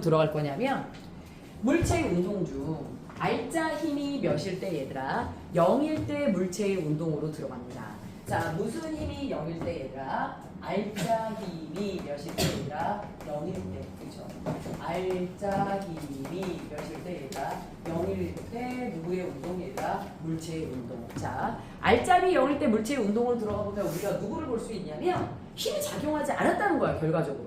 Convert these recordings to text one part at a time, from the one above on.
들어갈 거냐면 물체의 운동 중 알짜 힘이 몇일 때 얘들아 0일 때 물체의 운동으로 들어갑니다. 자 무슨 힘이 0일 때 얘들아 알짜 힘이 몇일 때 얘들아 0일 때 그죠? 알짜 힘이 몇일 때 얘들아 0일 때 누구의 운동 얘들아 물체의 운동. 자 알짜리 0일 때 물체의 운동으로 들어가 보면 우리가 누구를 볼 수 있냐면 힘이 작용하지 않았다는 거야 결과적으로.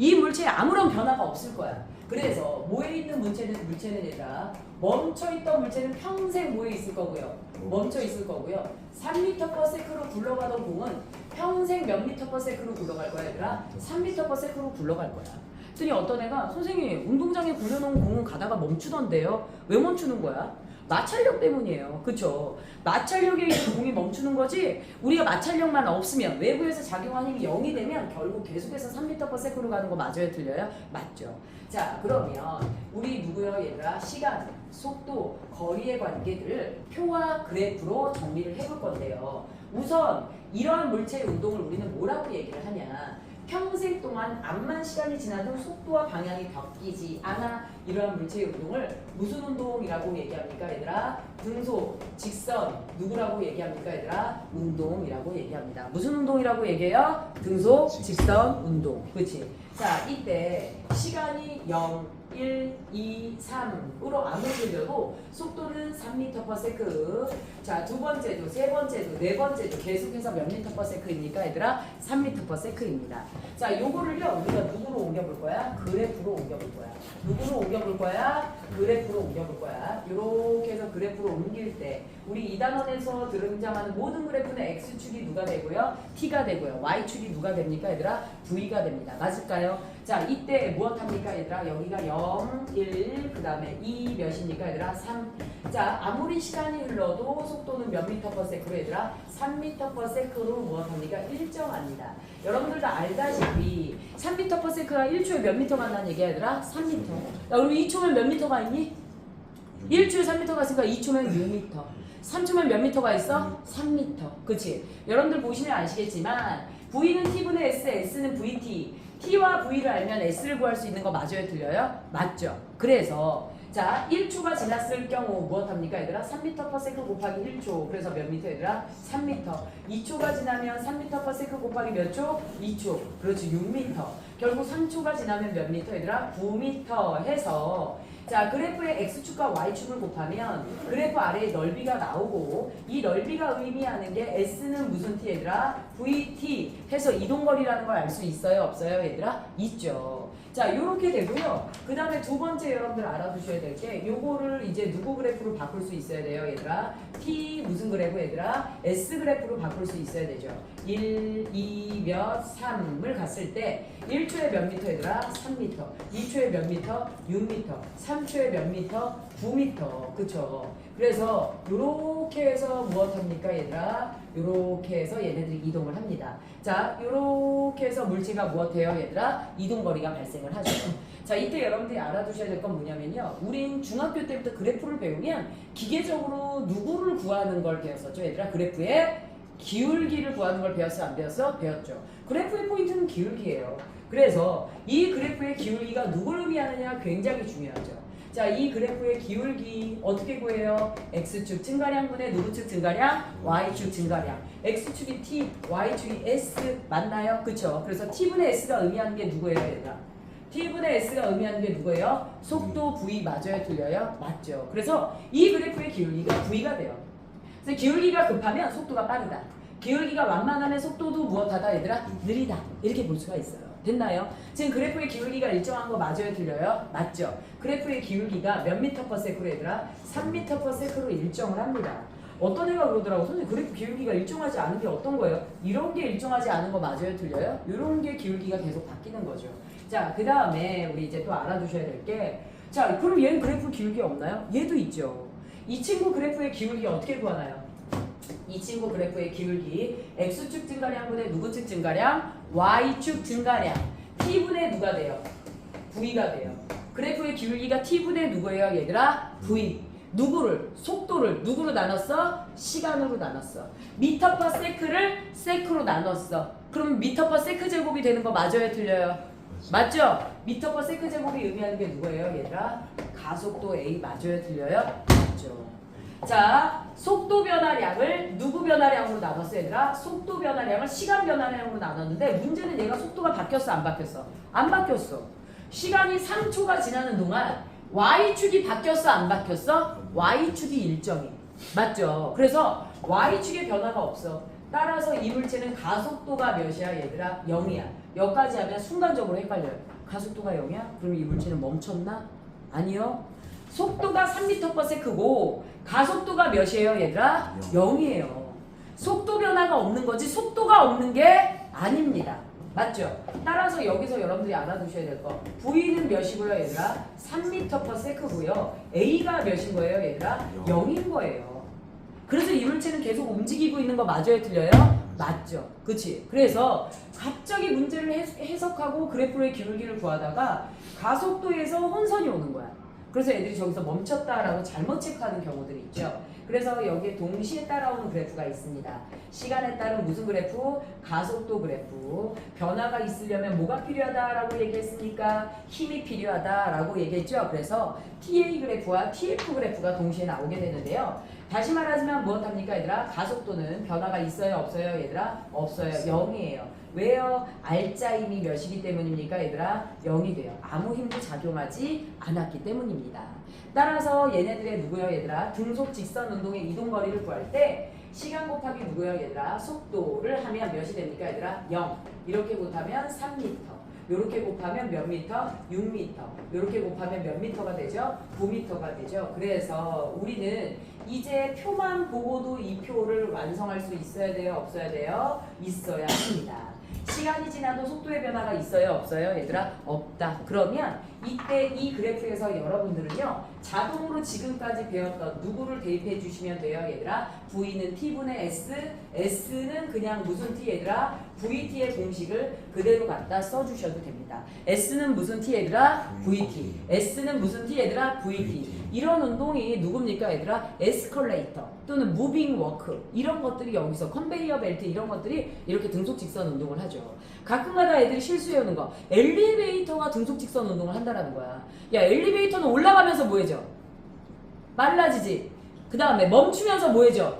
이 물체에 아무런 변화가 없을 거야. 그래서 모여 있는 물체는 물체는 얘들아 멈춰 있던 물체는 평생 모여 있을 거고요. 멈춰 있을 거고요. 3m/s로 굴러가던 공은 평생 몇 m/s로 굴러갈 거야, 얘들아? 3m/s로 굴러갈 거야. 그랬더니 어떤 애가 선생님 운동장에 굴려놓은 공은 가다가 멈추던데요. 왜 멈추는 거야? 마찰력 때문이에요. 그쵸? 마찰력에 의해서 공이 멈추는 거지 우리가 마찰력만 없으면 외부에서 작용하는 힘이 0이 되면 결국 계속해서 3m/s로 가는 거 맞아요? 틀려요? 맞죠. 자 그러면 우리 누구요 얘들아? 시간, 속도, 거리의 관계들을 표와 그래프로 정리를 해볼 건데요. 우선 이러한 물체의 운동을 우리는 뭐라고 얘기를 하냐? 평생 동안 암만 시간이 지나도 속도와 방향이 바뀌지 않아 이러한 물체의 운동을 무슨 운동이라고 얘기합니까 얘들아? 등속, 직선 누구라고 얘기합니까 얘들아? 운동이라고 얘기합니다. 무슨 운동이라고 얘기해요? 등속, 직선, 운동. 그렇지? 자 이때 시간이 0, 1, 2, 3으로 아무리 들려도 속도는 3m/s. 자, 두 번째도, 세 번째도, 네 번째도 계속해서 몇 m/s입니까, 얘들아? 3m/s입니다. 자, 요거를요, 우리가 누구로 옮겨볼 거야? 그래프로 옮겨볼 거야. 누구로 옮겨볼 거야? 그래프로 옮겨볼 거야. 요렇게 해서 그래프로 옮길 때, 우리 2단원에서 등장하는 모든 그래프는 x축이 누가 되고요? t가 되고요. y축이 누가 됩니까, 얘들아? v가 됩니다. 맞을까요? 자, 이때 무엇 합니까, 얘들아? 여기가 0, 1, 그 다음에 2 몇입니까, 얘들아? 3. 자, 아무리 시간이 흘러도 속도는 몇 미터 퍼 세크로 얘들아? 3미터 퍼 세크로 무엇 합니까? 일정합니다. 여러분들 다 알다시피 3미터 퍼 세크가 1초에 몇 미터 만나는 얘기야, 얘들아? 3미터. 야, 그럼 2초면 몇 미터가 있니? 1초에 3미터가 있으니까 2초면 6미터. 3초면 몇 미터가 있어? 3미터. 그치? 여러분들 보시면 아시겠지만 V는 T분의 S, S는 VT. T와 V를 알면 S를 구할 수 있는 거 맞아요? 틀려요? 맞죠? 그래서 자 1초가 지났을 경우 무엇합니까 얘들아? 3m/s 곱하기 1초 그래서 몇 미터 얘들아? 3m 2초가 지나면 3m/s 곱하기 몇 초? 2초 그렇지 6m 결국 3초가 지나면 몇 미터 얘들아? 9m 해서 자 그래프의 x축과 y축을 곱하면 그래프 아래에 넓이가 나오고 이 넓이가 의미하는 게 s는 무슨 t 얘들아? vt 해서 이동거리라는 걸 알 수 있어요 없어요 얘들아? 있죠 자 요렇게 되고요 그 다음에 두 번째 여러분들 알아두셔야 될 게 요거를 이제 누구 그래프로 바꿀 수 있어야 돼요 얘들아 t 무슨 그래프 얘들아? s 그래프로 바꿀 수 있어야 되죠 1, 2, 몇, 3을 갔을 때 1초에 몇 미터 얘들아? 3미터 2초에 몇 미터? 6미터 3초에 몇 미터? 9미터 그쵸 그래서 요렇게 해서 무엇합니까 얘들아? 요렇게 해서 얘네들이 이동을 합니다 자 요렇게 해서 물체가 무엇해요 얘들아? 이동거리가 발생을 하죠 자 이때 여러분들이 알아두셔야 될 건 뭐냐면요 우린 중학교 때부터 그래프를 배우면 기계적으로 누구를 구하는 걸 배웠었죠 얘들아 그래프의 기울기를 구하는 걸 배웠어 안 배웠어? 배웠죠. 그래프의 포인트는 기울기예요. 그래서 이 그래프의 기울기가 누구를 의미하느냐 굉장히 중요하죠. 자, 이 그래프의 기울기 어떻게 구해요? x축 증가량분의 누구축 증가량? y축 증가량. x축이 t, y축이 s 맞나요? 그쵸? 그래서 t분의 s가 의미하는 게 누구예요, 얘들아? t분의 s가 의미하는 게 누구예요? 속도 v 맞아요, 틀려요? 맞죠. 그래서 이 그래프의 기울기가 v가 돼요. 그래서 기울기가 급하면 속도가 빠르다. 기울기가 완만하면 속도도 무엇하다 얘들아? 느리다. 이렇게 볼 수가 있어요. 됐나요? 지금 그래프의 기울기가 일정한 거 맞아요? 틀려요? 맞죠? 그래프의 기울기가 몇 미터 퍼 세크로 얘들아? 3미터 퍼 세크로 일정을 합니다. 어떤 애가 그러더라고. 선생님 그래프 기울기가 일정하지 않은 게 어떤 거예요? 이런 게 일정하지 않은 거 맞아요? 틀려요? 이런 게 기울기가 계속 바뀌는 거죠. 자, 그 다음에 우리 이제 또 알아두셔야 될 게, 자, 그럼 얘는 그래프 기울기 없나요? 얘도 있죠. 이 친구 그래프의 기울기 어떻게 구하나요? 이 친구 그래프의 기울기 x축 증가량분의 누구축 증가량? Y축 증가량 t분의 누가 돼요? v가 돼요. 그래프의 기울기가 t분의 누구예요 얘들아? v 누구를? 속도를 누구로 나눴어? 시간으로 나눴어. 미터 퍼 세크를 세크로 나눴어. 그럼 미터 퍼 세크 제곱이 되는 거 맞아요 틀려요? 맞죠? 미터 퍼 세컨 제곱이 의미하는 게 누구예요, 얘들아? 가속도 A 맞아요, 틀려요? 맞죠. 자, 속도 변화량을 누구 변화량으로 나눴어, 얘들아? 속도 변화량을 시간 변화량으로 나눴는데 문제는 얘가 속도가 바뀌었어, 안 바뀌었어? 안 바뀌었어. 시간이 3초가 지나는 동안 y축이 바뀌었어, 안 바뀌었어? y축이 일정해. 맞죠? 그래서 y축의 변화가 없어. 따라서 이 물체는 가속도가 몇이야, 얘들아? 0이야. 여기까지 하면 순간적으로 헷갈려요. 가속도가 0이야? 그럼 이 물체는 멈췄나? 아니요. 속도가 3m/s고 가속도가 몇이에요, 얘들아? 0이에요. 속도 변화가 없는 거지 속도가 없는 게 아닙니다. 맞죠? 따라서 여기서 여러분들이 알아두셔야 될 거. V는 몇이고요, 얘들아? 3m/s고요. A가 몇인 거예요, 얘들아? 0인 거예요. 그래서 이 물체는 계속 움직이고 있는 거 맞아요, 틀려요? 맞죠. 그치? 그래서 갑자기 문제를 해- 해석하고 그래프의 기울기를 구하다가 가속도에서 혼선이 오는 거야. 그래서 애들이 저기서 멈췄다라고 잘못 체크하는 경우들이 있죠. 그래서 여기에 동시에 따라오는 그래프가 있습니다. 시간에 따른 무슨 그래프? 가속도 그래프. 변화가 있으려면 뭐가 필요하다라고 얘기했습니까? 힘이 필요하다라고 얘기했죠. 그래서 TA 그래프와 TF 그래프가 동시에 나오게 되는데요. 다시 말하지만 무엇합니까 얘들아? 가속도는 변화가 있어요 없어요 얘들아? 없어요 0이에요 왜요? 알짜 힘이 몇이기 때문입니까 얘들아? 0이 돼요 아무 힘도 작용하지 않았기 때문입니다 따라서 얘네들의 누구요 얘들아? 등속 직선 운동의 이동 거리를 구할 때 시간 곱하기 누구요 얘들아? 속도를 하면 몇이 됩니까 얘들아? 0 이렇게 곱하면 3m 요렇게 곱하면 몇 미터? 6미터. 요렇게 곱하면 몇 미터가 되죠? 9미터가 되죠. 그래서 우리는 이제 표만 보고도 이 표를 완성할 수 있어야 돼요? 없어야 돼요? 있어야 합니다. 시간이 지나도 속도의 변화가 있어요? 없어요? 얘들아? 없다. 그러면 이때 이 그래프에서 여러분들은요, 자동으로 지금까지 배웠던 누구를 대입해 주시면 돼요, 얘들아? V는 T분의 S, S는 그냥 무슨 T, 얘들아? VT의 공식을 그대로 갖다 써주셔도 됩니다. S는 무슨 T, 얘들아? VT. S는 무슨 T, 얘들아? VT. 이런 운동이 누굽니까, 얘들아? 에스컬레이터 또는 무빙 워크 이런 것들이 여기서 컨베이어 벨트 이런 것들이 이렇게 등속 직선 운동을 하죠. 가끔가다 애들이 실수해오는 거 엘리베이터가 등속 직선 운동을 한다라는 거야. 야 엘리베이터는 올라가면서 뭐해져? 빨라지지. 그 다음에 멈추면서 뭐해져?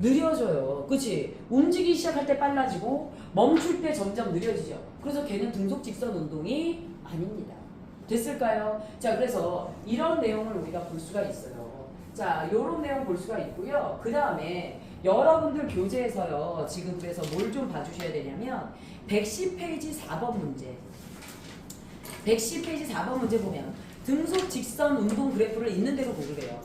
느려져요. 그치? 움직이기 시작할 때 빨라지고 멈출 때 점점 느려지죠. 그래서 걔는 등속 직선 운동이 아닙니다. 됐을까요? 자, 그래서 이런 내용을 우리가 볼 수가 있어요. 자, 요런 내용 볼 수가 있고요. 그 다음에 여러분들 교재에서요. 지금 그래서 뭘 좀 봐주셔야 되냐면 110페이지 4번 문제. 110페이지 4번 문제 보면 등속 직선 운동 그래프를 있는 대로 고르래요.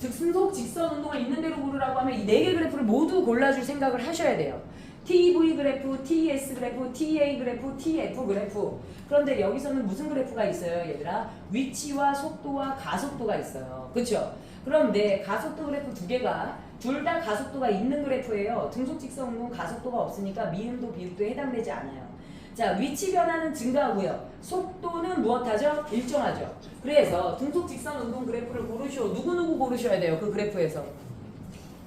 등속 직선 운동을 있는 대로 고르라고 하면 이 네 개 그래프를 모두 골라줄 생각을 하셔야 돼요. TV 그래프, TS 그래프, TA 그래프, TF 그래프. 그런데 여기서는 무슨 그래프가 있어요, 얘들아? 위치와 속도와 가속도가 있어요. 그렇죠? 그런데 가속도 그래프 두 개가 둘 다 가속도가 있는 그래프예요. 등속 직선 운동 가속도가 없으니까 미음도 비읍도에 해당되지 않아요. 자, 위치 변화는 증가하고요. 속도는 무엇하죠? 일정하죠. 그래서 등속 직선 운동 그래프를 고르시오. 누구누구 고르셔야 돼요. 그 그래프에서.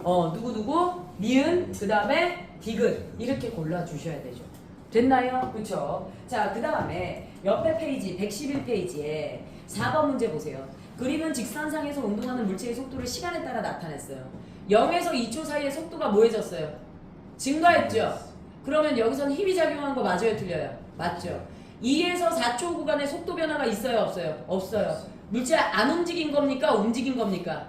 어, 누구누구? 니은, 그 다음에 디귿. 이렇게 골라주셔야 되죠. 됐나요? 그쵸? 자, 그 다음에 옆에 페이지, 111페이지에 4번 문제 보세요. 그림은 직선상에서 운동하는 물체의 속도를 시간에 따라 나타냈어요. 0에서 2초 사이에 속도가 뭐해졌어요? 증가했죠? 그러면 여기서는 힘이 작용한 거 맞아요, 틀려요? 맞죠? 2에서 4초 구간에 속도 변화가 있어요, 없어요? 없어요. 물체 안 움직인 겁니까? 움직인 겁니까?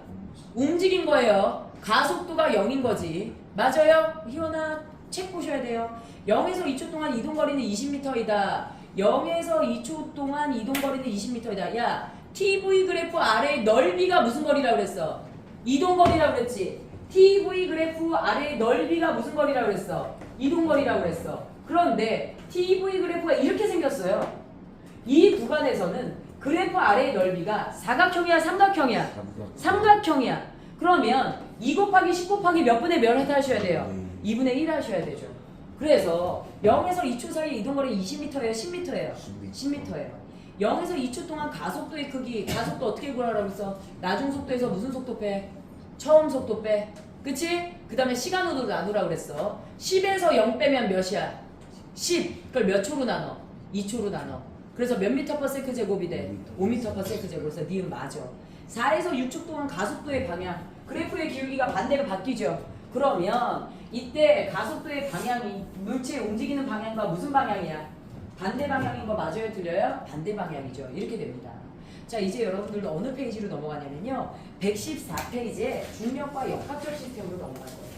움직인 거예요. 가속도가 0인 거지. 맞아요? 희원아, 책 보셔야 돼요. 0에서 2초 동안 이동 거리는 20m이다. 0에서 2초 동안 이동 거리는 20m이다. 야, TV 그래프 아래의 넓이가 무슨 거리라고 그랬어? 이동 거리라고 그랬지. TV 그래프 아래의 넓이가 무슨 거리라고 그랬어? 이동 거리라고 그랬어. 그런데 TV 그래프가 이렇게 생겼어요. 이 구간에서는 그래프 아래의 넓이가 사각형이야, 삼각형이야? 삼각형이야. 그러면 2 곱하기 10 곱하기 몇 분의 몇 하셔야 돼요? 2분의 1 하셔야 되죠. 그래서 0에서 2초 사이 이동 거리 20m예요, 10m예요? 10m예요. 0에서 2초 동안 가속도의 크기, 가속도 어떻게 구하라고 했어? 나중 속도에서 무슨 속도 빼? 처음 속도 빼. 그치? 그 다음에 시간으로 나누라고 그랬어. 10에서 0 빼면 몇이야? 10. 그걸 몇 초로 나눠? 2초로 나눠. 그래서 몇 미터 퍼 세크 제곱이 돼? 5미터 퍼 세크 제곱. 그래서 니은 맞아. 4에서 6초 동안 가속도의 방향, 그래프의 기울기가 반대로 바뀌죠. 그러면 이때 가속도의 방향이 물체 움직이는 방향과 무슨 방향이야? 반대 방향인 거 맞아요? 틀려요? 반대 방향이죠. 이렇게 됩니다. 자 이제 여러분들도 어느 페이지로 넘어가냐면요. 114페이지에 중력과 역학적 시스템으로 넘어갈 거예요.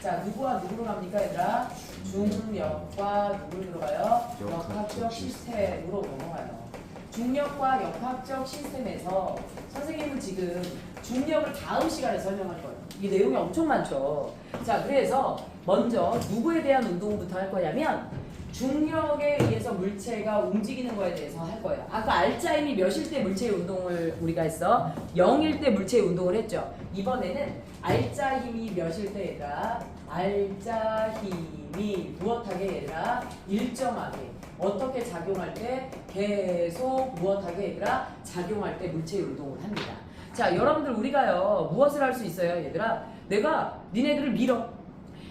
자 누구와 누구로 갑니까 얘들아? 중력과 누굴 들어가요? 역학적 시스템으로 넘어가요. 중력과 역학적 시스템에서 선생님은 지금 중력을 다음 시간에 설명할 거예요. 이 내용이 엄청 많죠. 자, 그래서 먼저 누구에 대한 운동부터 할 거냐면 중력에 의해서 물체가 움직이는 거에 대해서 할 거예요. 아까 알짜 힘이 몇일 때 물체의 운동을 우리가 했어? 0일 때 물체의 운동을 했죠. 이번에는 알짜 힘이 몇일 때 얘들아? 알짜 힘이 무엇하게 얘들아? 일정하게 어떻게 작용할 때 계속 무엇하게 얘들아? 작용할 때 물체의 운동을 합니다. 자, 여러분들 우리가요 무엇을 할 수 있어요, 얘들아? 내가 니네들을 밀어.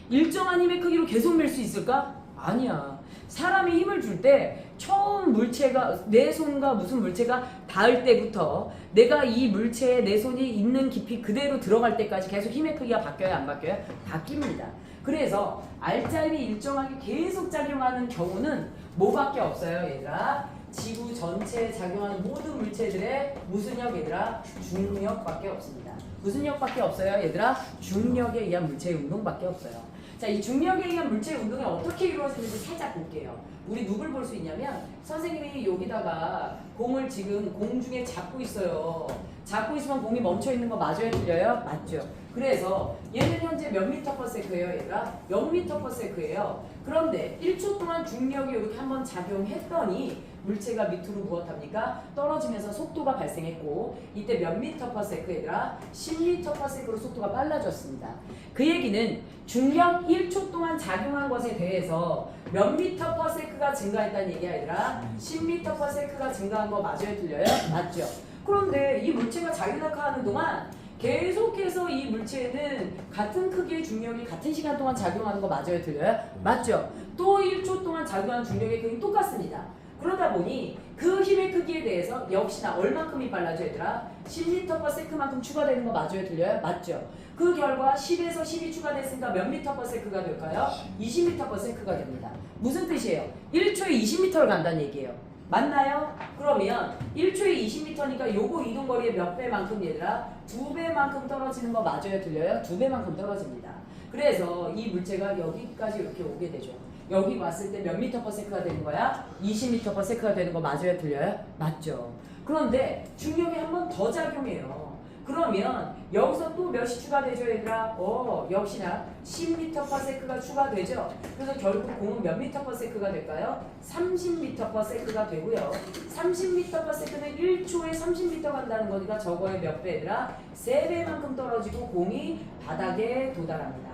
일정한 힘의 크기로 계속 밀 수 있을까? 아니야. 사람이 힘을 줄 때 처음 물체가 내 손과 무슨 물체가 닿을 때부터 내가 이 물체에 내 손이 있는 깊이 그대로 들어갈 때까지 계속 힘의 크기가 바뀌어요, 안 바뀌어요? 바뀝니다. 그래서 알짜임이 일정하게 계속 작용하는 경우는 뭐밖에 없어요, 얘들아? 지구 전체에 작용하는 모든 물체들의 무슨 력 얘들아? 중력밖에 없습니다. 무슨 역밖에 없어요, 얘들아? 중력에 의한 물체의 운동밖에 없어요. 자, 이 중력에 의한 물체의 운동이 어떻게 이루어지는지 살짝 볼게요. 우리 누굴 볼 수 있냐면 선생님이 여기다가 공을 지금 공중에 잡고 있어요. 잡고 있으면 공이 멈춰 있는 거 맞아요, 틀려요? 맞죠. 그래서 얘는 현재 몇 미터 퍼 세크예요, 얘들아? 0미터 퍼 세크예요. 그런데 1초 동안 중력이 이렇게 한번 작용했더니 물체가 밑으로 무엇합니까? 떨어지면서 속도가 발생했고 이때 몇 미터 퍼 세크 얘들아? 10미터 퍼 세크로 속도가 빨라졌습니다. 그 얘기는 중력 1초 동안 작용한 것에 대해서 몇 미터 퍼 세크가 증가했다는 얘기야 얘들아? 10미터 퍼 세크가 증가한 거 맞아요 틀려요? 맞죠? 그런데 이 물체가 자기낙하하는 동안 계속해서 이 물체는 같은 크기의 중력이 같은 시간 동안 작용하는 거 맞아요 틀려요? 맞죠? 또 1초 동안 작용하는 중력의 크기는 똑같습니다. 그러다 보니 그 힘의 크기에 대해서 역시나 얼마큼이 빨라져 얘들아? 10m per sec만큼 추가되는 거 맞아요? 들려요? 맞죠? 그 결과 10에서 10이 추가됐으니까 몇 sec가 될까요? 20m per sec가 됩니다. 무슨 뜻이에요? 1초에 20m를 간다는 얘기예요. 맞나요? 그러면 1초에 20m니까 요거 이동거리의 몇 배만큼 얘들아? 두 배만큼 떨어지는 거 맞아요? 들려요? 두 배만큼 떨어집니다. 그래서 이 물체가 여기까지 이렇게 오게 되죠. 여기 왔을 때 몇 미터 퍼 세크가 되는 거야? 20미터 퍼 세크가 되는 거 맞아요? 들려요? 맞죠. 그런데 중력이 한 번 더 작용해요. 그러면 여기서 또 몇이 추가되죠 얘들아? 어 역시나 10m 퍼 세크가 추가되죠. 그래서 결국 공은 몇 미터 퍼 세크가 될까요? 30m 퍼 세크가 되고요. 30m 퍼 세크는 1초에 30m 간다는 거니까 저거의 몇 배 얘들아? 3배만큼 떨어지고 공이 바닥에 도달합니다.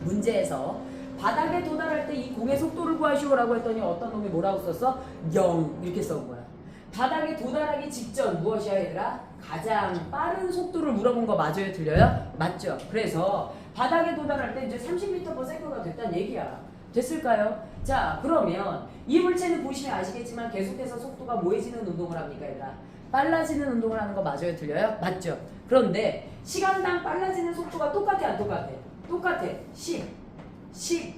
문제에서 바닥에 도달할 때 이 공의 속도를 구하시오라고 했더니 어떤 놈이 뭐라고 썼어? 0 이렇게 써온 거야. 바닥에 도달하기 직전 무엇이야 얘들아? 가장 빠른 속도를 물어본 거 맞아요? 들려요? 맞죠? 그래서 바닥에 도달할 때 이제 30m per sec가 됐다는 얘기야. 됐을까요? 자 그러면 이 물체는 보시면 아시겠지만 계속해서 속도가 뭐해지는 운동을 합니까 얘들아? 빨라지는 운동을 하는 거 맞아요? 들려요? 맞죠? 그런데 시간당 빨라지는 속도가 똑같아 안 똑같아? 똑같아. 10, 10,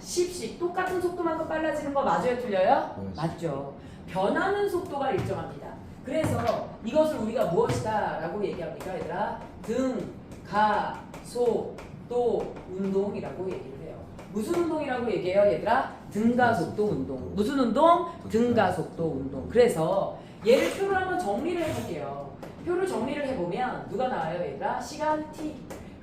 10씩 똑같은 속도만큼 빨라지는 거 맞아요? 틀려요? 네. 맞죠. 변하는 속도가 일정합니다. 그래서 이것을 우리가 무엇이다 라고 얘기합니까 얘들아? 등, 가, 소, 도, 운동이라고 얘기를 해요. 무슨 운동이라고 얘기해요 얘들아? 등가속도 운동. 무슨 운동? 등가속도 운동. 그래서 얘를 표로 한번 정리를 해볼게요. 표를 정리를 해보면 누가 나와요 얘들아? 시간 t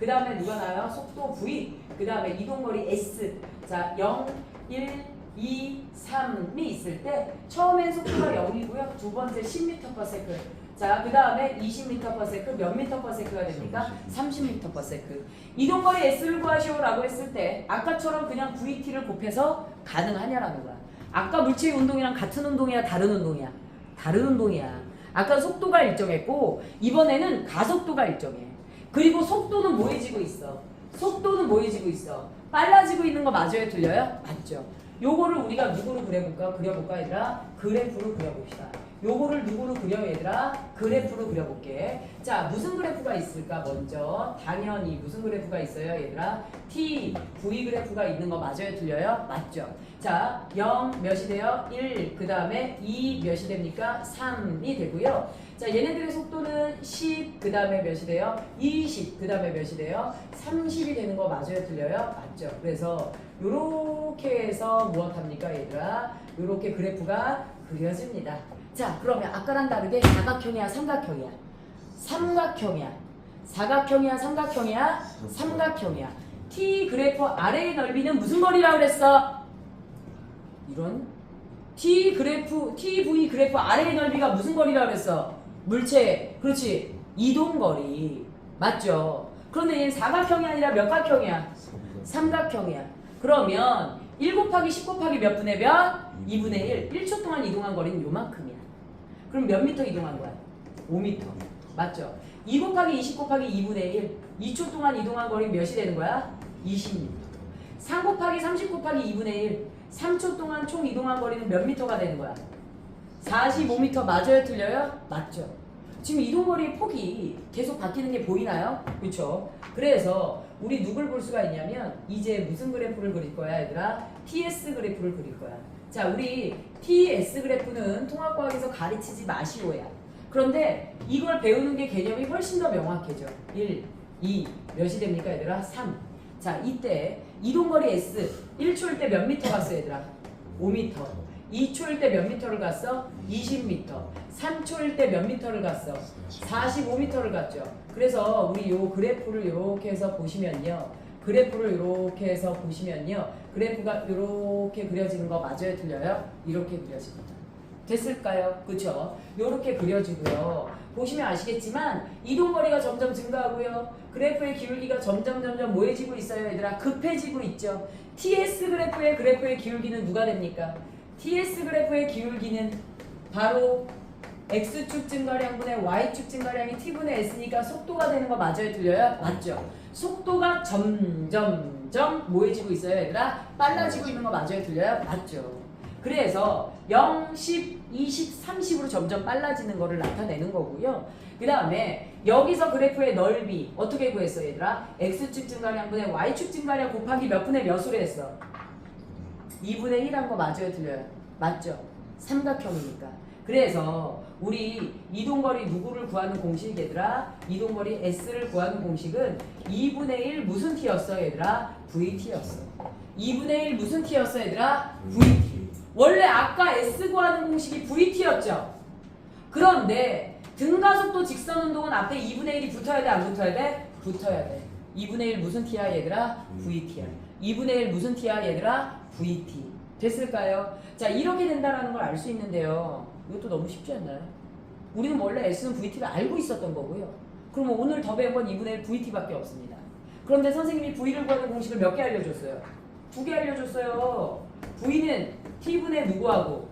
그 다음에 누가 나와요? 속도 v. 그 다음에 이동거리 s. 자 0, 1, 2, 3이 있을 때 처음엔 속도가 0이고요. 두 번째 10m per second 자그 다음에 20m per second 몇 m per second가 됩니까? 30m per second 이동거리 s를 구하시오라고 했을 때 아까처럼 그냥 vt를 곱해서 가능하냐라는 거야. 아까 물체의 운동이랑 같은 운동이야 다른 운동이야? 다른 운동이야. 아까 속도가 일정했고 이번에는 가속도가 일정해 그리고 속도는 뭐해지고 있어 속도는 뭐해지고 있어 빨라지고 있는 거 맞아요? 들려요? 맞죠 요거를 우리가 누구로 그려볼까? 그려볼까 얘들아? 그래프로 그려봅시다. 요거를 누구로 그려 얘들아? 그래프로 그려볼게. 자 무슨 그래프가 있을까 먼저? 당연히 무슨 그래프가 있어요 얘들아? T, V 그래프가 있는 거 맞아요 틀려요? 맞죠. 자 0 몇이 돼요? 1, 그 다음에 2 몇이 됩니까? 3이 되고요. 자 얘네들의 속도는 10, 그 다음에 몇이 돼요? 20, 그 다음에 몇이 돼요? 30이 되는 거 맞아요 틀려요? 맞죠. 그래서 요렇게 해서 무엇합니까 얘들아? 요렇게 그래프가 그려집니다. 자 그러면 아까랑 다르게 사각형이야 삼각형이야? 삼각형이야. 사각형이야 삼각형이야? 삼각형이야. T 그래프 아래의 넓이는 무슨 거리라고 그랬어? 이런 T 그래프 TV 그래프 아래의 넓이가 무슨 거리라고 그랬어? 물체 그렇지 이동거리 맞죠? 그런데 얘는 사각형이 아니라 몇 각형이야? 삼각형이야. 그러면 1 곱하기 10 곱하기 몇 분의 몇? 2분의 1. 1초 동안 이동한 거리는 요만큼이야. 그럼 몇 미터 이동한 거야? 5미터. 맞죠? 2 곱하기 20 곱하기 2분의 1. 2초 동안 이동한 거리는 몇이 되는 거야? 20미터. 3 곱하기 30 곱하기 2분의 1. 3초 동안 총 이동한 거리는 몇 미터가 되는 거야? 45미터 맞아요? 틀려요? 맞죠? 지금 이동거리의 폭이 계속 바뀌는 게 보이나요? 그렇죠? 그래서 우리 누굴 볼 수가 있냐면 이제 무슨 그래프를 그릴 거야 얘들아? TS 그래프를 그릴 거야 자 우리 TS 그래프는 통합과학에서 가르치지 마시오야 그런데 이걸 배우는 게 개념이 훨씬 더 명확해져 1, 2, 몇이 됩니까 얘들아? 3 자 이때 이동거리 S 1초일 때 몇 미터 갔어 얘들아? 5미터 2초일 때 몇 미터를 갔어? 20미터 3초일 때 몇 미터를 갔어? 45미터를 갔죠 그래서 우리 요 그래프를 이렇게 해서 보시면요 그래프를 이렇게 해서 보시면요 그래프가 이렇게 그려지는 거 맞아요 틀려요? 이렇게 그려집니다 됐을까요? 그쵸? 이렇게 그려지고요. 보시면 아시겠지만 이동거리가 점점 증가하고요. 그래프의 기울기가 점점 점점 뭐해지고 있어요, 얘들아? 급해지고 있죠. TS 그래프의 그래프의 기울기는 누가 됩니까? TS 그래프의 기울기는 바로 X축 증가량분의 Y축 증가량이 T분의 S니까 속도가 되는 거 맞아요, 틀려요? 맞죠? 속도가 점점점 뭐해지고 있어요, 얘들아? 빨라지고 있는 거 맞아요, 틀려요? 맞죠? 그래서 0, 10, 20, 30으로 점점 빨라지는 거를 나타내는 거고요. 그 다음에 여기서 그래프의 넓이 어떻게 구했어 얘들아? X축 증가량분의 Y축 증가량 곱하기 몇 분의 몇으로 했어? 2분의 1한 거 맞아요 틀려요? 맞죠? 삼각형이니까. 그래서 우리 이동거리 누구를 구하는 공식 얘들아? 이동거리 S를 구하는 공식은 2분의 1 무슨 t였어 얘들아? VT였어. 2분의 1 무슨 t였어 얘들아? VT. 원래 아까 S 구하는 공식이 VT였죠. 그런데 등가속도 직선 운동은 앞에 2분의 1이 붙어야 돼, 안 붙어야 돼? 붙어야 돼. 2분의 1 무슨 t야 얘들아? VT야. 2분의 1 무슨 t야 얘들아? VT. 됐을까요? 자 이렇게 된다라는 걸 알 수 있는데요. 이것도 너무 쉽지 않나요? 우리는 원래 S는 VT를 알고 있었던 거고요. 그러면 오늘 더 배운 건 2분의 1 VT밖에 없습니다. 그런데 선생님이 V를 구하는 공식을 몇 개 알려줬어요? 두 개 알려줬어요. V는 T분의 누구하고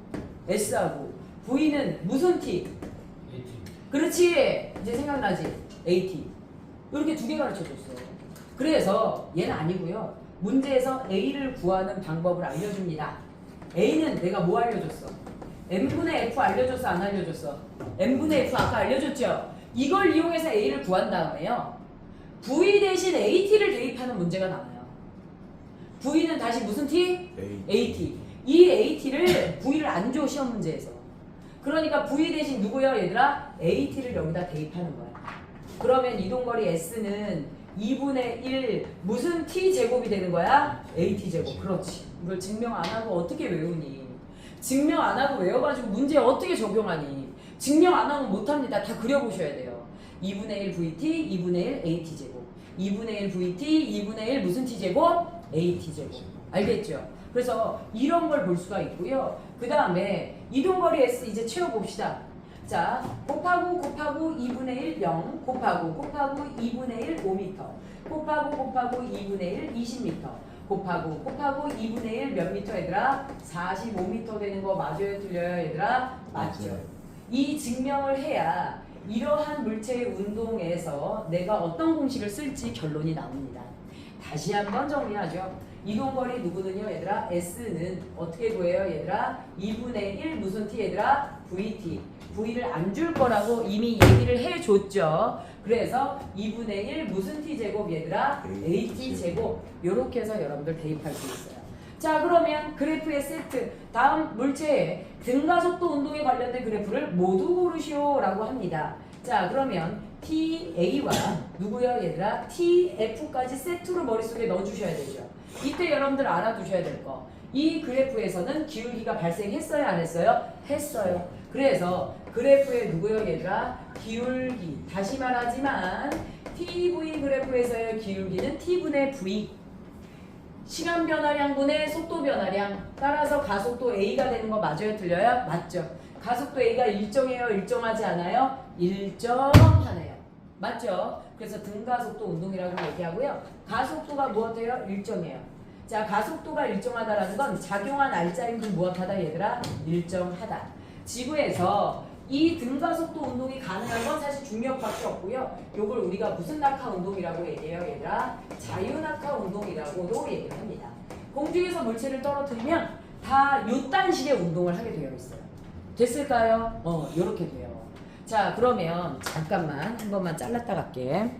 S하고 V는 무슨 T? 그렇지 이제 생각나지 AT 이렇게 두 개 가르쳐줬어 그래서 얘는 아니고요 문제에서 A를 구하는 방법을 알려줍니다 A는 내가 뭐 알려줬어 N분의 F 알려줬어 안 알려줬어 N분의 F 아까 알려줬죠 이걸 이용해서 A를 구한 다음에요 V 대신 AT를 대입하는 문제가 나와요 V는 다시 무슨 T? AT. 이 AT를 V를 안 줘 시험 문제에서. 그러니까 V 대신 누구야 얘들아? AT를 여기다 대입하는 거야. 그러면 이동거리 S는 2분의 1 무슨 T 제곱이 되는 거야? AT 제곱. 그렇지. 이걸 증명 안 하고 어떻게 외우니? 증명 안 하고 외워가지고 문제 어떻게 적용하니? 증명 안 하면 못합니다. 다 그려보셔야 돼요. 2분의 1 VT, 2분의 1 AT 제곱. 2분의 1 VT, 2분의 1 무슨 T 제곱? AT 제곱. 알겠죠? 그래서 이런 걸 볼 수가 있고요. 그 다음에 이동거리 S 이제 채워봅시다. 자, 곱하고 곱하고 2분의 1 0, 곱하고 곱하고 2분의 1 5m, 곱하고 곱하고 2분의 1 20m, 곱하고 곱하고 2분의 1 몇 미터 얘들아? 45m 되는 거 맞아요? 틀려요 얘들아? 맞죠. 이 증명을 해야 이러한 물체의 운동에서 내가 어떤 공식을 쓸지 결론이 나옵니다. 다시 한번 정리하죠. 이동거리 누구는요, 얘들아? S는 어떻게 구해요, 얘들아? 2분의 1 무슨 t, 얘들아? VT. V를 안 줄 거라고 이미 얘기를 해줬죠. 그래서 2분의 1 무슨 t 제곱, 얘들아? AT 제곱. 요렇게 해서 여러분들 대입할 수 있어요. 자, 그러면 그래프의 세트. 다음 물체의 등가속도 운동에 관련된 그래프를 모두 고르시오 라고 합니다. 자, 그러면 TA와 누구요, 얘들아? TF까지 세트로 머릿속에 넣어주셔야 되죠. 이때 여러분들 알아두셔야 될 거. 이 그래프에서는 기울기가 발생했어요, 안 했어요? 했어요. 그래서 그래프의 누구요, 얘들아? 기울기. 다시 말하지만 TV 그래프에서의 기울기는 T분의 V. 시간 변화량분의 속도 변화량 따라서 가속도 A가 되는 거 맞아요? 틀려요? 맞죠. 가속도 A가 일정해요? 일정하지 않아요? 일정하네요. 맞죠? 그래서 등가속도 운동이라고 얘기하고요. 가속도가 무엇해요? 일정해요. 자, 가속도가 일정하다라는 건 작용한 알짜임도 무엇하다 얘들아? 일정하다. 지구에서 이 등가속도 운동이 가능한 건 사실 중력밖에 없고요. 요걸 우리가 무슨 낙하 운동이라고 얘기해요, 얘들아? 자유낙하 운동이라고도 얘기를 합니다. 공중에서 물체를 떨어뜨리면 다 요딴 식의 운동을 하게 되어 있어요. 됐을까요? 어, 요렇게 돼요. 자, 그러면 잠깐만 한 번만 잘랐다 갈게.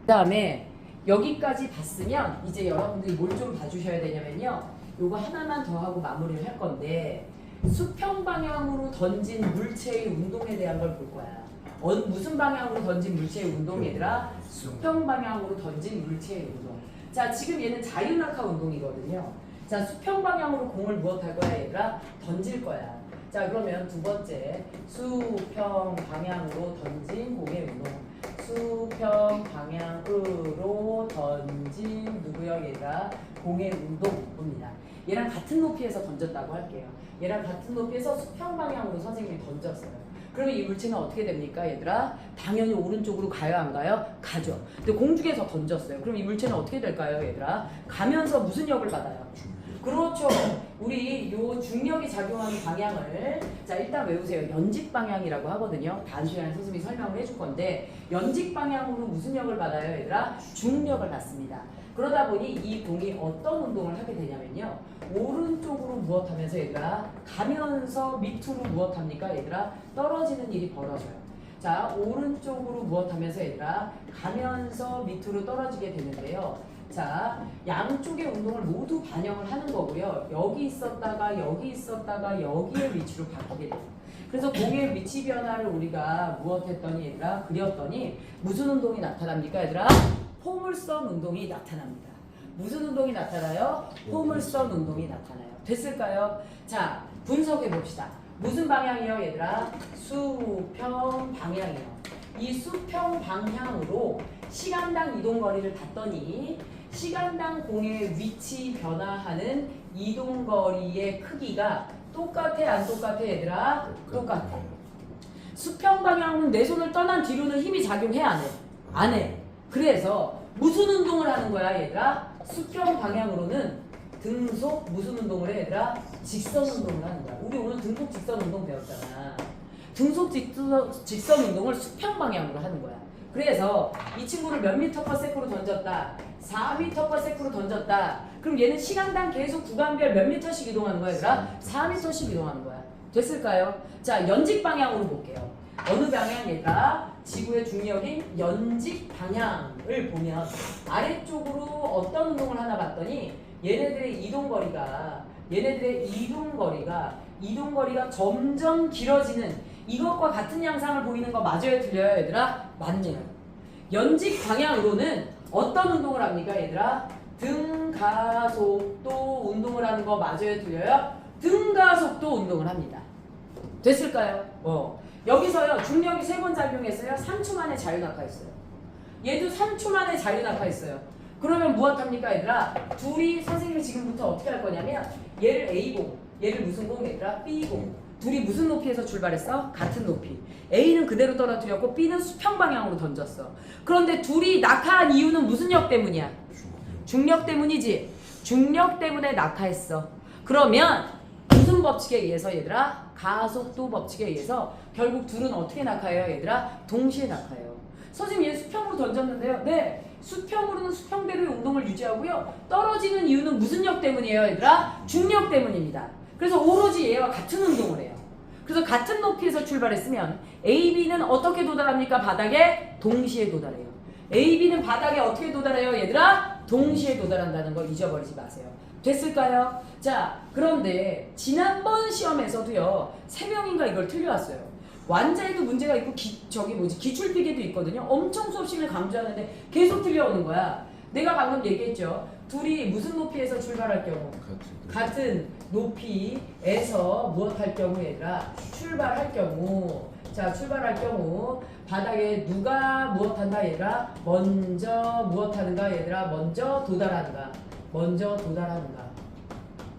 그 다음에 여기까지 봤으면 이제 여러분들이 뭘 좀 봐주셔야 되냐면요. 요거 하나만 더 하고 마무리를 할 건데 수평 방향으로 던진 물체의 운동에 대한 걸 볼 거야. 어, 무슨 방향으로 던진 물체의 운동 얘들아? 수평 방향으로 던진 물체의 운동. 자, 지금 얘는 자유낙하 운동이거든요. 자, 수평 방향으로 공을 무엇할 거야 얘들아? 던질 거야. 자, 그러면 두 번째 수평 방향으로 던진 공의 운동. 수평 방향으로 던진 누구요 얘들아? 공의 운동입니다. 얘랑 같은 높이에서 던졌다고 할게요. 얘랑 같은 높이에서 수평 방향으로 선생님이 던졌어요. 그러면 이 물체는 어떻게 됩니까, 얘들아? 당연히 오른쪽으로 가요, 안 가요? 가죠. 근데 공중에서 던졌어요. 그럼 이 물체는 어떻게 될까요, 얘들아? 가면서 무슨 역을 받아요? 그렇죠. 우리 요 중력이 작용하는 방향을 자 일단 외우세요. 연직 방향이라고 하거든요. 단순히 선생님이 설명을 해줄 건데 연직 방향으로 무슨 역을 받아요, 얘들아? 중력을 받습니다. 그러다 보니 이 공이 어떤 운동을 하게 되냐면요. 오른쪽으로 무엇하면서 얘들아 가면서 밑으로 무엇합니까, 얘들아 떨어지는 일이 벌어져요. 자 오른쪽으로 무엇하면서 얘들아 가면서 밑으로 떨어지게 되는데요. 자, 양쪽의 운동을 모두 반영을 하는 거고요. 여기 있었다가 여기 있었다가 여기의 위치로 바뀌게 돼요. 그래서 공의 위치 변화를 우리가 무엇했더니 얘들아 그렸더니 무슨 운동이 나타납니까 얘들아? 포물선 운동이 나타납니다. 무슨 운동이 나타나요? 포물선 운동이 나타나요. 됐을까요? 자, 분석해 봅시다. 무슨 방향이요, 얘들아? 수평 방향이요. 이 수평 방향으로 시간당 이동 거리를 봤더니 시간당 공의 위치 변화하는 이동 거리의 크기가 똑같아 안 똑같아 얘들아? 똑같아. 수평 방향은 내 손을 떠난 뒤로는 힘이 작용해 안 해? 안 해. 그래서 무슨 운동을 하는 거야 얘들아? 수평 방향으로는 등속 무슨 운동을 해 얘들아? 직선 운동을 하는 거야. 우리 오늘 등속 직선 운동 배웠잖아. 등속 직선, 직선 운동을 수평 방향으로 하는 거야. 그래서 이 친구를 몇 미터 퍼 세크로 던졌다. 4 미터 퍼 세크로 던졌다. 그럼 얘는 시간당 계속 구간별 몇 미터씩 이동하는 거야, 얘들아? 4 미터씩 이동하는 거야. 됐을까요? 자, 연직 방향으로 볼게요. 어느 방향 얘들아? 지구의 중력인 연직 방향을 보면 아래쪽으로 어떤 운동을 하나 봤더니 얘네들의 이동 거리가 얘네들의 이동 거리가 이동 거리가 점점 길어지는 이것과 같은 양상을 보이는 거 맞아요, 틀려요, 얘들아? 맞네요. 연직 방향으로는 어떤 운동을 합니까, 얘들아? 등가속도 운동을 하는 거 맞아요, 틀려요? 등가속도 운동을 합니다. 됐을까요? 어. 여기서요, 중력이 세 번 작용했어요. 3초 만에 자유낙하했어요. 얘도 3초 만에 자유낙하했어요. 그러면 무엇합니까, 얘들아? 둘이 선생님이 지금부터 어떻게 할 거냐면 얘를 A공, 얘를 무슨 공, 얘들아? B공. 둘이 무슨 높이에서 출발했어? 같은 높이. A는 그대로 떨어뜨렸고 B는 수평 방향으로 던졌어. 그런데 둘이 낙하한 이유는 무슨 역 때문이야? 중력 때문이지. 중력 때문에 낙하했어. 그러면 무슨 법칙에 의해서 얘들아? 가속도 법칙에 의해서 결국 둘은 어떻게 낙하해요 얘들아? 동시에 낙하해요. 선생님 얘 수평으로 던졌는데요. 네. 수평으로는 수평대로의 운동을 유지하고요. 떨어지는 이유는 무슨 력 때문이에요 얘들아? 중력 때문입니다. 그래서 오로지 얘와 같은 운동을 해요. 그래서 같은 높이에서 출발했으면 AB는 어떻게 도달합니까? 바닥에 동시에 도달해요. AB는 바닥에 어떻게 도달해요 얘들아? 동시에 도달한다는 거 잊어버리지 마세요. 됐을까요? 자, 그런데 지난번 시험에서도요, 세 명인가 이걸 틀려왔어요. 완자에도 문제가 있고, 기, 저기 뭐지, 기출필기도 있거든요. 엄청 수업식을 강조하는데 계속 틀려오는 거야. 내가 방금 얘기했죠. 둘이 무슨 높이에서 출발할 경우? 같은 높이에서 무엇할 경우 얘들아 출발할 경우 자 출발할 경우 바닥에 누가 무엇한다 얘들아 먼저 무엇하는가 얘들아 먼저 도달하는가 먼저 도달하는가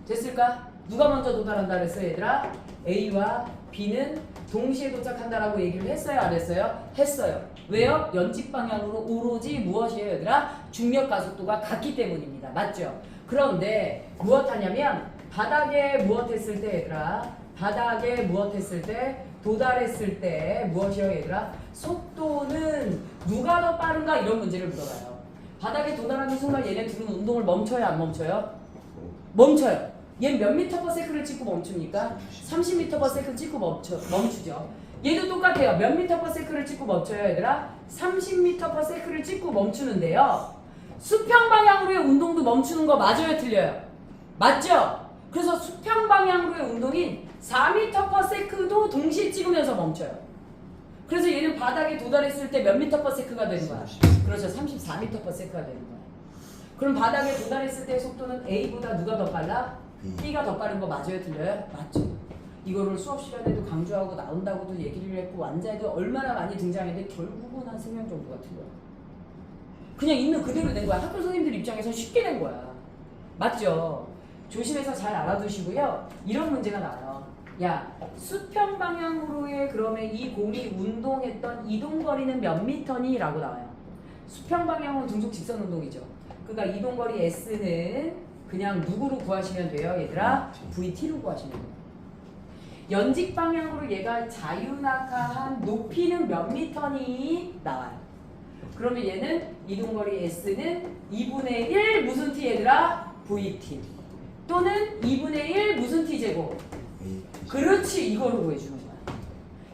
됐을까? 누가 먼저 도달한다 그랬어 얘들아? A와 B는 동시에 도착한다라고 얘기를 했어요 안 했어요? 했어요. 왜요? 연직 방향으로 오로지 무엇이에요 얘들아? 중력 가속도가 같기 때문입니다. 맞죠? 그런데 무엇하냐면 바닥에 무엇했을 때 얘들아? 바닥에 무엇했을 때 도달했을 때 무엇이요 얘들아? 속도는 누가 더 빠른가? 이런 문제를 물어봐요 바닥에 도달하는 순간 얘네 둘은 운동을 멈춰요 안 멈춰요? 멈춰요. 얘 몇 미터 퍼 세크를 찍고 멈춥니까? 30 미터 퍼 세크 찍고 멈춰, 멈추죠. 얘도 똑같아요. 몇 미터 퍼 세크를 찍고 멈춰요 얘들아? 30 미터 퍼 세크를 찍고 멈추는데요. 수평 방향으로의 운동도 멈추는 거 맞아요, 틀려요? 맞죠? 그래서 수평 방향으로의 운동인 4m per sec도 동시에 찍으면서 멈춰요. 그래서 얘는 바닥에 도달했을 때 몇 미터 sec가 되는 거야? 그렇죠, 34m per sec가 되는 거야. 그럼 바닥에 도달했을 때 속도는 A보다 누가 더 빨라? B가 더 빠른 거 맞아요, 틀려요? 맞죠. 이거를 수업 시간에도 강조하고 나온다고도 얘기를 했고 완자에도 얼마나 많이 등장했는데 결국은 한 3명 정도가 틀려요. 그냥 있는 그대로 낸 거야. 학교 선생님들 입장에서 쉽게 낸 거야. 맞죠? 조심해서 잘 알아두시고요. 이런 문제가 나와요. 야, 수평 방향으로의 그러면 이 공이 운동했던 이동 거리는 몇 미터니? 라고 나와요. 수평 방향은 등속 직선 운동이죠. 그러니까 이동 거리 S는 그냥 누구로 구하시면 돼요, 얘들아? VT로 구하시면 돼요. 연직 방향으로 얘가 자유낙하한 높이는 몇 미터니? 나와요. 그러면 얘는 이동거리 S는 2분의 1 무슨 t 얘들아? VT 또는 2분의 1 무슨 t 제곱? 그렇지 이걸로 구해주는 거야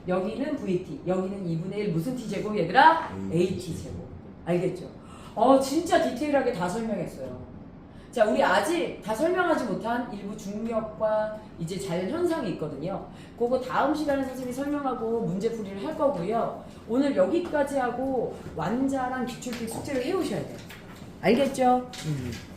여기는 VT 여기는 2분의 1 무슨 t 제곱 얘들아? AT 제곱 알겠죠? 어 진짜 디테일하게 다 설명했어요 자 우리 아직 다 설명하지 못한 일부 중력과 이제 자연 현상이 있거든요 그거 다음 시간에 선생님이 설명하고 문제풀이를 할 거고요 오늘 여기까지 하고 완자랑 기출필 숙제를 해오셔야 돼요 알겠죠? 음.